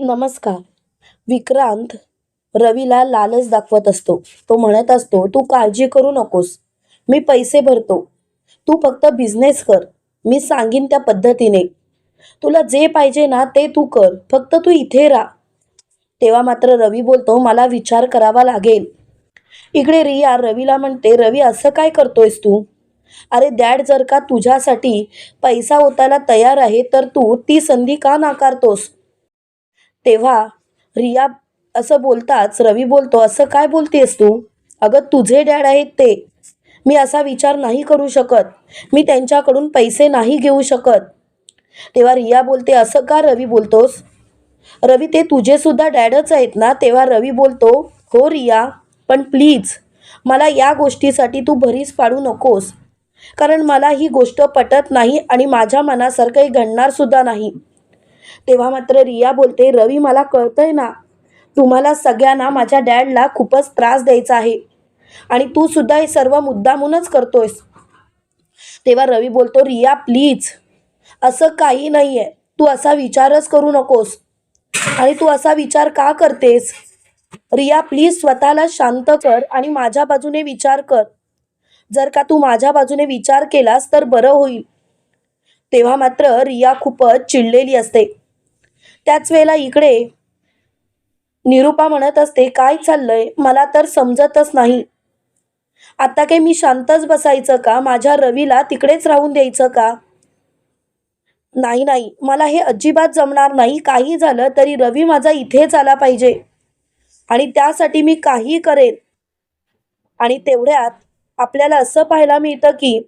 नमस्कार. विक्रांत रवीला लालच दाखवत असतो. तो म्हणत असतो तू काळजी करू नकोस. मी पैसे भरतो. तू फक्त बिझनेस कर. मी सांगीन त्या पद्धतीने. तुला जे पाहिजे ना ते तू कर. फक्त तू इथे राहा. तेव्हा मात्र रवी बोलतो मला विचार करावा लागेल. इकडे रिया रवीला म्हणते रवी असं काय करतोयस तू? अरे डॅड जर का तुझ्यासाठी पैसा ओतायला तयार आहे तर तू ती संधी का नाकारतोस? तेव्हा रिया असं बोलताच रवी बोलतो असं काय बोलतेस तू? अगं तुझे डॅड आहेत ते. मी असा विचार नाही करू शकत. मी त्यांच्याकडून पैसे नाही घेऊ शकत. तेव्हा रिया बोलते असं का रवी बोलतोस? रवी ते तुझेसुद्धा डॅडच आहेत ना? तेव्हा रवी बोलतो हो रिया पण प्लीज मला या गोष्टीसाठी तू भरीस पाडू नकोस. कारण मला ही गोष्ट पटत नाही आणि माझ्या मनासारखं घडणारसुद्धा नाही. तेव्हा मात्र रिया बोलते रवी मला कळतंय ना तुम्हाला सगळ्यांना माझ्या डॅडला खूपच त्रास द्यायचा आहे आणि तू सुद्धा हे सर्व मुद्दामूनच करतोयस. तेव्हा रवी बोलतो रिया प्लीज असं काही नाही आहे तू असा विचारच करू नकोस. आणि तू असा विचार का करतेस? रिया प्लीज स्वतःला शांत कर आणि माझ्या बाजूने विचार कर. जर का तू माझ्या बाजूने विचार केलास तर बरं होईल. तेव्हा मात्र रिया खूपच चिडलेली असते. त्याच वेळेला इकडे निरुपा म्हणत असते काय चाललंय? मला तर समजतच नाही. आता काही मी शांतच बसायचं का? माझ्या रवीला तिकडेच राहून द्यायचं का? नाही नाही. मला हे अजिबात जमणार नाही. काही झालं तरी रवी माझा इथेच आला पाहिजे. आणि त्यासाठी मी काही करेन. आणि तेवढ्यात आपल्याला असं पाहायला मिळतं की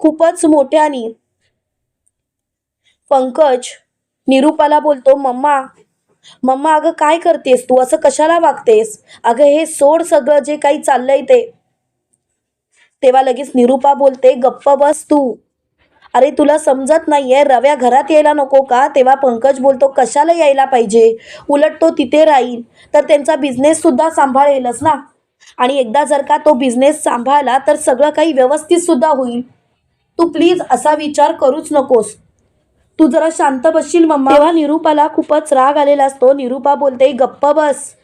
खूपच मोठ्यानी पंकज निरुपाला बोलतो मम्मा मम्मा अगं काय करतेस तू? असं कशाला वागतेस? अगं हे सोड सगळं जे काही चाललंय ते. तेव्हा लगेच निरुपा बोलते गप्प बस तू. अरे तुला समजत नाहीये रव्या घरात यायला नको का? तेव्हा पंकज बोलतो कशाला यायला पाहिजे? उलट तो तिथे राहील. तर त्यांचा बिझनेस सुद्धा सांभाळेलच ना. आणि एकदा जर का तो बिझनेस सांभाळला तर सगळं काही व्यवस्थित सुद्धा होईल. तू प्लीज असा विचार करूच नकोस. तू जरा शांत बसशील मम्मा. तेव्हा निरूपाला खूपच राग आलेला असतो. निरूपा बोलते गप्प बस.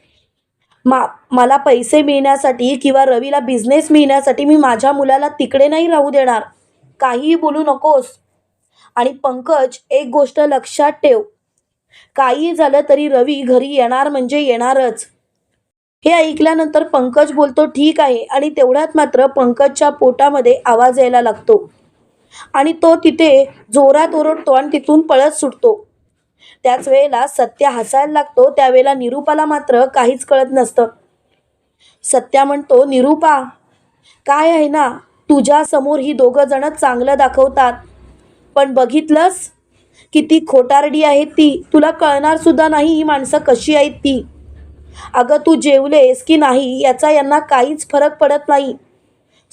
मा मला पैसे मिळण्यासाठी किंवा रवीला बिझनेस मिळण्यासाठी मी माझ्या मुलाला तिकडे नाही राहू देणार. काहीही बोलू नकोस. आणि पंकज एक गोष्ट लक्षात ठेव. काही झालं तरी रवी घरी येणार म्हणजे येणारच. हे ऐकल्यानंतर पंकज बोलतो ठीक आहे. आणि तेवढ्यात मात्र पंकजच्या पोटामध्ये आवाज यायला लागतो. आणि तो तिथे जोरात ओरडतो आणि तिथून पळत सुटतो. त्याच वेळेला सत्या हसायला लागतो. त्यावेळेला निरूपाला मात्र काहीच कळत नसतं. सत्या म्हणतो निरूपा काय आहे ना? तुझ्यासमोर ही दोघं जण चांगलं दाखवतात. पण बघितलंस? किती खोटारडी आहेत ती. तुला कळणार सुद्धा नाही ही माणसं कशी आहेत ती. अगं तू जेवलेस की नाही याचा यांना काहीच फरक पडत नाही.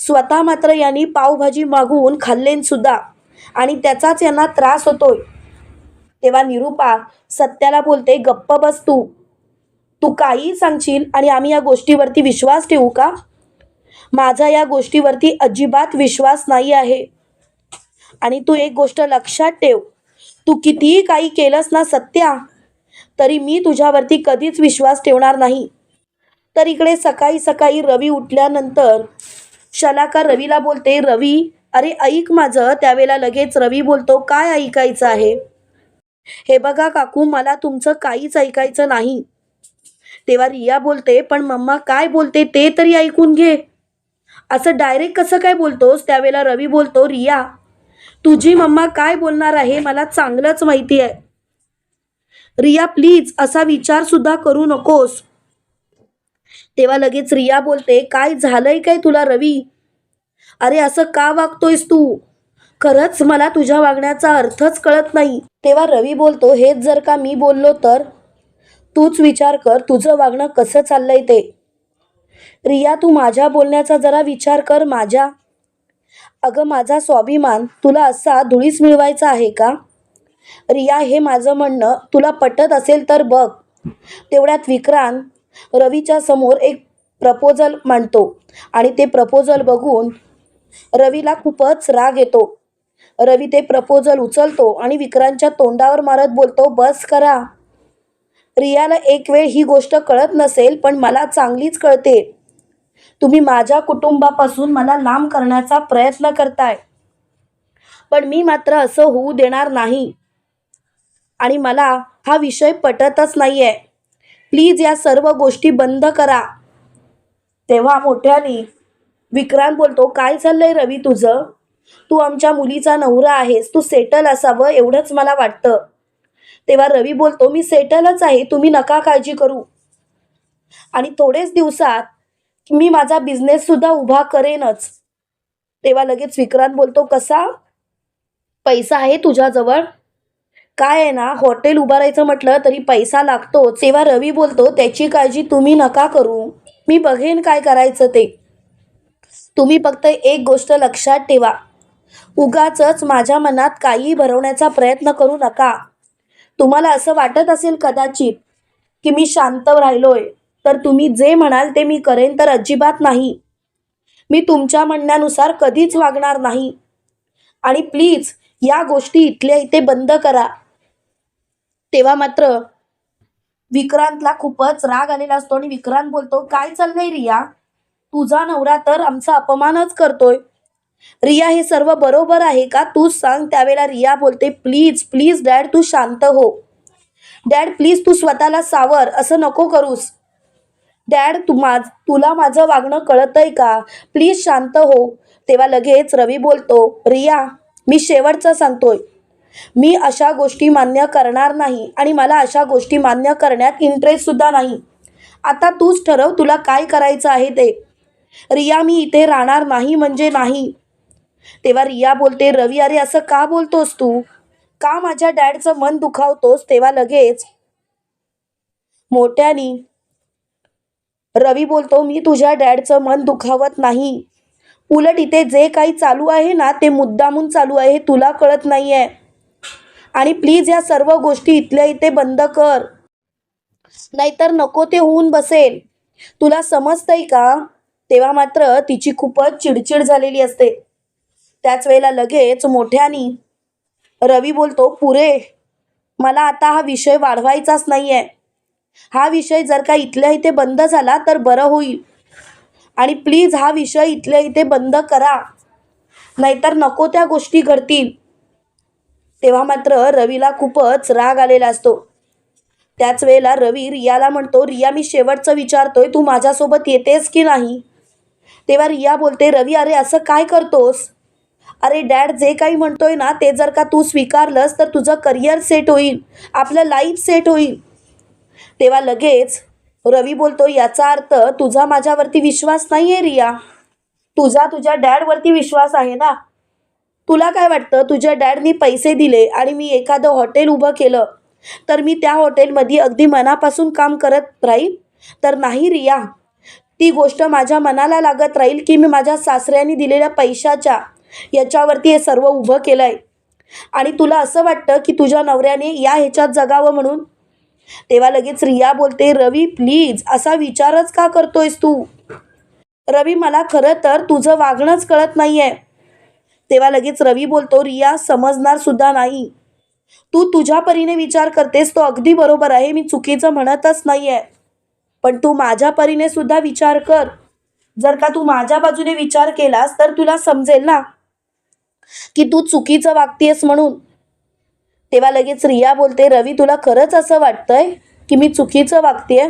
स्वतः मात्र यांनी पावभाजी मागवून खाल्लेन सुद्धा. आणि त्याचाच यांना त्रास होतोय. तेव्हा निरुपा सत्याला बोलते गप्प बस तू. तू काही सांगशील आणि आम्ही या गोष्टीवरती विश्वास ठेवू का? माझा या गोष्टीवरती अजिबात विश्वास नाही आहे. आणि तू एक गोष्ट लक्षात ठेव. तू कितीही काही केलंस ना सत्या तरी मी तुझ्यावरती कधीच विश्वास ठेवणार नाही. तर इकडे सकाळी सकाळी रवी उठल्यानंतर शलाका रवीला बोलते रवी अरे ऐक माझं त्यावेळेला लगेच रवी बोलतो काय ऐकायचं आहे? हे बघा काकू मला तुमचं काहीच ऐकायचं नाही. तेव्हा रिया बोलते पण मम्मा काय बोलते ते तरी ऐकून घे. असं डायरेक्ट कसं काय बोलतोस? त्यावेळेला रवी बोलतो रिया तुझी मम्मा काय बोलणार आहे मला चांगलंच माहिती आहे. रिया प्लीज असा विचार सुद्धा करू नकोस. तेव्हा लगेच रिया बोलते काय झालंय काय तुला रवी? अरे असं का वागतोयस तू? खरंच मला तुझ्या वागण्याचा अर्थच कळत नाही. तेव्हा रवी बोलतो हेच जर का मी बोललो तर? तूच विचार कर तुझं वागणं कसं चाललंय ते? रिया तू माझ्या बोलण्याचा जरा विचार कर माझ्या. अगं माझा स्वाभिमान तुला असा धुळीस मिळवायचा आहे का? रिया हे माझं म्हणणं तुला पटत असेल तर बघ. तेवढ्यात विक्रांत रवीच्या समोर एक प्रपोजल मांडतो आणि ते प्रपोजल बघून रवीला खूपच राग येतो. रवी ते प्रपोजल उचलतो आणि विक्रांतच्या तोंडावर मारत बोलतो बस करा. रियाला एक वेळ ही गोष्ट कळत नसेल पण मला चांगलीच कळते. तुम्ही माझ्या कुटुंबापासून मला लांब करण्याचा प्रयत्न करताय. पण मी मात्र असं होऊ देणार नाही आणि मला हा विषय पटतच नाही आहे प्लीज या सर्व गोष्टी बंद करा. तेव्हा मोठ्याने विक्रांत बोलतो काय चाललंय रवी तुझं? तू आमच्या मुलीचा नवरा आहेस तू सेटल असावं एवढंच मला वाटतं. तेव्हा रवी बोलतो मी सेटलच आहे तुम्ही नका काळजी करू. आणि थोडेच दिवसात मी माझा बिझनेस सुद्धा उभा करेनच. तेव्हा लगेच विक्रांत बोलतो कसा? पैसा आहे तुझ्याजवळ? काय आहे ना हॉटेल उभारायचं म्हटलं तरी पैसा लागतोच तेव्हा रवी बोलतो त्याची काळजी तुम्ही नका करू. मी बघेन काय करायचं ते. तुम्ही फक्त एक गोष्ट लक्षात ठेवा. उगाच माझ्या मनात काही भरवण्याचा प्रयत्न करू नका. तुम्हाला असं वाटत असेल कदाचित की मी शांत राहिलोय तर तुम्ही जे म्हणाल ते मी करेन तर अजिबात नाही. मी तुमच्या म्हणण्यानुसार कधीच वागणार नाही. आणि प्लीज या गोष्टी इथल्या इथे बंद करा. तेव्हा मात्र विक्रांतला खूपच राग आलेला असतो आणि विक्रांत बोलतो काय चाललंय रिया? तुझा नवरा तर आमचा अपमानच करतोय. रिया हे सर्व बरोबर आहे का? तूच सांग. त्यावेळेला रिया बोलते प्लीज प्लीज डॅड तू शांत हो. डॅड प्लीज तू स्वतःला सावर असं नको करूस. डॅड तू माझ तुला माझं वागणं कळतंय का? प्लीज शांत हो. तेव्हा लगेच रवी बोलतो रिया मी शेवटचं सांगतोय. मी अशा गोष्टी मान्य करणार नाही आणि मला अशा गोष्टी मान्य करण्यात इंटरेस्ट सुद्धा नाही. आता तूच ठरव तुला काय करायचं आहे ते. रिया मी इथे राहणार नाही म्हणजे नाही. तेव्हा रिया बोलते रवी अरे असं का बोलतोस तू? का माझ्या डॅडचं मन दुखावतोस? तेव्हा लगेच मोठ्यानी रवी बोलतो मी तुझ्या डॅडचं मन दुखावत नाही. उलट इथे जे काही चालू आहे ना ते मुद्दामून चालू आहे हे तुला कळत नाही आहे आणि प्लीज या सर्व गोष्टी इथल्या इथे बंद कर. नाहीतर नको ते होऊन बसेल. तुला समजतंय का? तेव्हा मात्र तिची खूपच चिडचिड झालेली असते. त्याच वेळेला लगेच मोठ्यानी रवी बोलतो पुरे मला आता हा विषय वाढवायचाच नाही आहे हा विषय जर का इथल्या इथे बंद झाला तर बरं होईल. आणि प्लीज हा विषय इथल्या इथे बंद करा. नाहीतर नको त्या गोष्टी घडतील. तेव्हा मात्र रवीला खूपच राग आलेला असतो. त्याच वेळेला रवी रियाला म्हणतो रिया मी शेवटचं विचारतोय तू माझ्यासोबत येतेस की नाही? तेव्हा रिया बोलते रवी अरे असं काय करतोस? अरे डॅड जे काही म्हणतोय ना ते जर का तू स्वीकारलंस तर तुझं करिअर सेट होईल. आपलं लाईफ सेट होईल. तेव्हा लगेच रवी बोलतो याचा अर्थ तुझा माझ्यावरती विश्वास नाही आहे रिया. तुझा तुझ्या डॅडवरती विश्वास आहे ना? तुला काय वाटतं? तुझ्या डॅडनी पैसे दिले आणि मी एखादं हॉटेल उभं केलं तर मी त्या हॉटेलमध्ये अगदी मनापासून काम करत राहील? तर नाही रिया. ती गोष्ट माझ्या मनाला लागत राहील की मी माझ्या सासऱ्यांनी दिलेल्या पैशाच्या याच्यावरती हे सर्व उभं केलं आहे आणि तुला असं वाटतं की तुझ्या नवऱ्याने या ह्याच्यात जगावं म्हणून तेव्हा लगेच रिया बोलते रवी प्लीज असा विचारच का करतोयस तू? रवी मला खरं तर तुझं वागणंच कळत नाही आहे तेव्हा लगेच रवी बोलतो रिया समजणार सुद्धा नाही. तू तुझ्या परीने विचार करतेस तो अगदी बरोबर आहे मी चुकीचं म्हणतच नाही आहे पण तू माझ्या परीने सुद्धा विचार कर. जर का तू माझ्या बाजूने विचार केलास तर तुला समजेल ना की तू चुकीचं वागतेस म्हणून. तेव्हा लगेच रिया बोलते रवी तुला खरंच असं वाटतंय की मी चुकीचं वागतेय?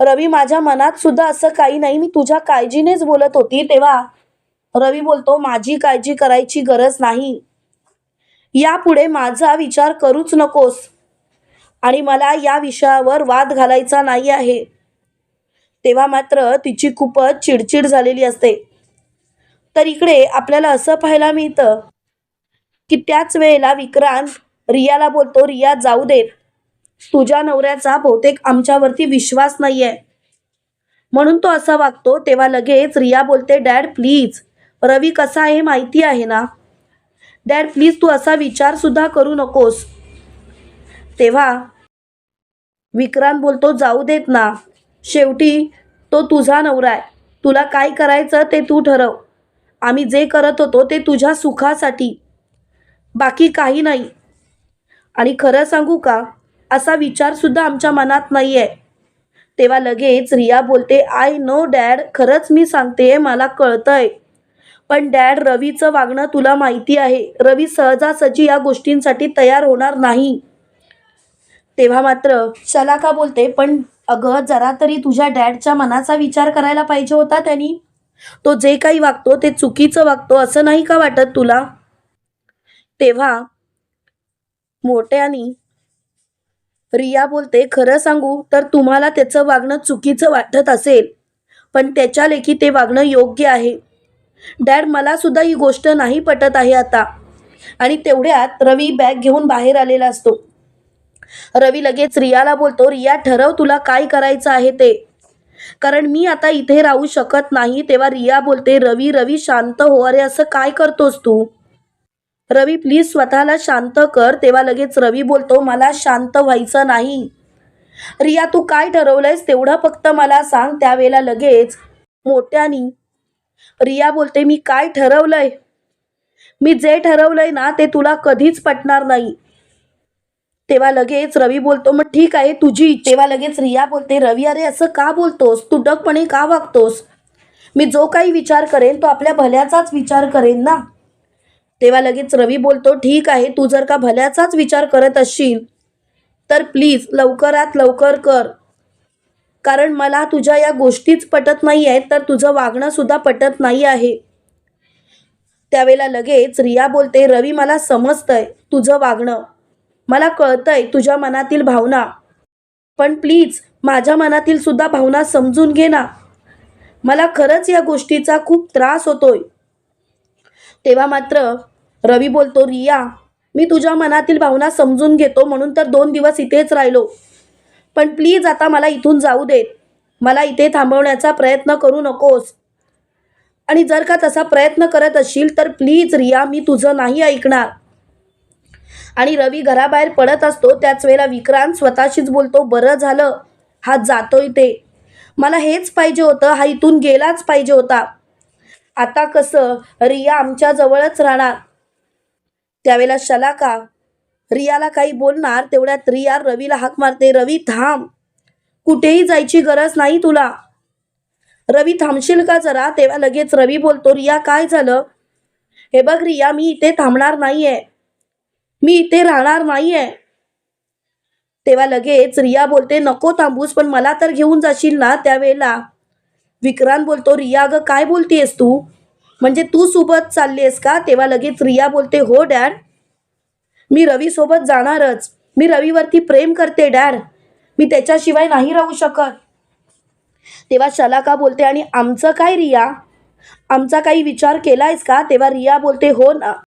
रवी माझ्या मनात सुद्धा असं काही नाही. मी तुझ्या काळजीनेच बोलत होती तेव्हा. रवी बोलतो माझी काळजी करायची गरज नाही. यापुढे माझा विचार करूच नकोस. आणि मला या विषयावर वाद घालायचा नाही आहे. तेव्हा मात्र तिची खूपच चिडचिड झालेली असते. तर इकडे आपल्याला असं पाहायला मिळतं की त्याच वेळेला विक्रांत रियाला बोलतो रिया जाऊ देत तुझ्या नवऱ्याचा बहुतेक आमच्यावरती विश्वास नाही आहे म्हणून तो असा वागतो तेव्हा लगेच रिया बोलते डॅड प्लीज. रवी कसा आहे माहिती आहे ना? डॅड प्लीज तू असा विचार सुद्धा करू नकोस. तेव्हा विक्रांत बोलतो जाऊ देत ना. शेवटी तो तुझा नवरा आहे. तुला काय करायचं ते तू ठरव. आम्ही जे करत होतो ते तुझ्या सुखासाठी. बाकी काही नाही. आणि खरं सांगू का? असा विचार सुद्धा आमच्या मनात नाही आहे तेव्हा लगेच रिया बोलते आय नो डॅड खरंच मी सांगते मला कळतंय. पण डॅड रवीचं वागणं तुला माहिती आहे. रवी सहजासहजी या गोष्टींसाठी तयार होणार नाही. तेव्हा मात्र शलाका बोलते पण अगं जरा तरी तुझ्या डॅडच्या मनाचा विचार करायला पाहिजे होता त्यांनी. तो जे काही वागतो ते चुकीचं वागतो असं नाही का वाटत तुला? तेव्हा मोठ्यानी रिया बोलते खरं सांगू तर तुम्हाला त्याचं वागणं चुकीचं वाटत असेल पण त्याच्या लेखी ते वागणं योग्य आहे. डॅड मला सुद्धा ही गोष्ट नाही पटत आहे आता. आणि तेवढ्यात रवी बॅग घेऊन बाहेर आलेला असतो. रवी लगेच रियाला बोलतो रिया ठरव तुला काय करायचं आहे ते. कारण मी आता इथे राहू शकत नाही. तेव्हा रिया बोलते रवी रवी शांत हो. अरे असं काय करतोस तू? रवी प्लीज स्वतःला शांत कर. तेव्हा लगेच रवी बोलतो मला शांत व्हायचं नाही. रिया तू काय ठरवलंयस? तेवढं फक्त मला सांग. त्यावेळेला लगेच मोठ्यानी रिया बोलते मी काय ठरवलंय? मी जे ठरवलंय ना ते तुला कधीच पटणार नाही. तेव्हा लगेच रवी बोलतो मग ठीक आहे तुझी तेव्हा लगेच रिया बोलते रवी अरे असं का बोलतोस? तू डकपणे का वागतोस? मी जो काही विचार करेन तो आपल्या भल्याचाच विचार करेन ना. तेव्हा लगेच रवी बोलतो ठीक आहे तू जर का भल्याचाच विचार करत असशील तर प्लीज लवकरात लवकर कर. कारण मला तुझ्या या गोष्टीच पटत नाही आहेत तर तुझं वागणंसुद्धा पटत नाही आहे. त्यावेळेला लगेच रिया बोलते रवी मला समजतंय तुझं वागणं. मला कळतंय तुझ्या मनातील भावना. पण प्लीज माझ्या मनातील सुद्धा भावना समजून घे ना. मला खरंच या गोष्टीचा खूप त्रास होतोय. तेव्हा मात्र रवी बोलतो रिया मी तुझ्या मनातील भावना समजून घेतो म्हणून तर दोन दिवस इथेच राहिलो. पण प्लीज आता मला इथून जाऊ देत. मला इथे थांबवण्याचा प्रयत्न करू नकोस. आणि जर का तसा प्रयत्न करत असशील तर प्लीज रिया मी तुझं नाही ऐकणार. आणि रवी घराबाहेर पडत असतो. त्याच वेळेला विक्रांत स्वतःशीच बोलतो बरं झालं. हा जातोय ते. मला हेच पाहिजे होतं. हा इथून गेलाच पाहिजे होता. आता कसं? रिया आमच्या जवळच राहणार. त्यावेळेला शलाका रियाला काही बोलणार तेवढ्यात रिया रवीला हाक मारते रवी थांब. कुठेही जायची गरज नाही तुला. रवी थांबशील का जरा? तेव्हा लगेच रवी बोलतो रिया काय झालं? हे बघ रिया मी इथे थांबणार नाहीये. मी इथे राहणार नाहीये. तेव्हा लगेच रिया बोलते नको थांबूस पण मला तर घेऊन जाशील ना? त्यावेळेला विक्रांत बोलतो रिया ग काय बोलतेस तू? म्हणजे तू सोबत चाललीस का? तेव्हा लगेच रिया बोलते हो डॅड. मी रवी सोबत जाणारच. मी रवीवरती प्रेम करते डॅड. मी त्याच्याशिवाय नाही राहू शकत. तेव्हा शलाका बोलते आणि आमचं काय रिया? आमचा काही विचार केलायस का? तेव्हा रिया बोलते हो ना.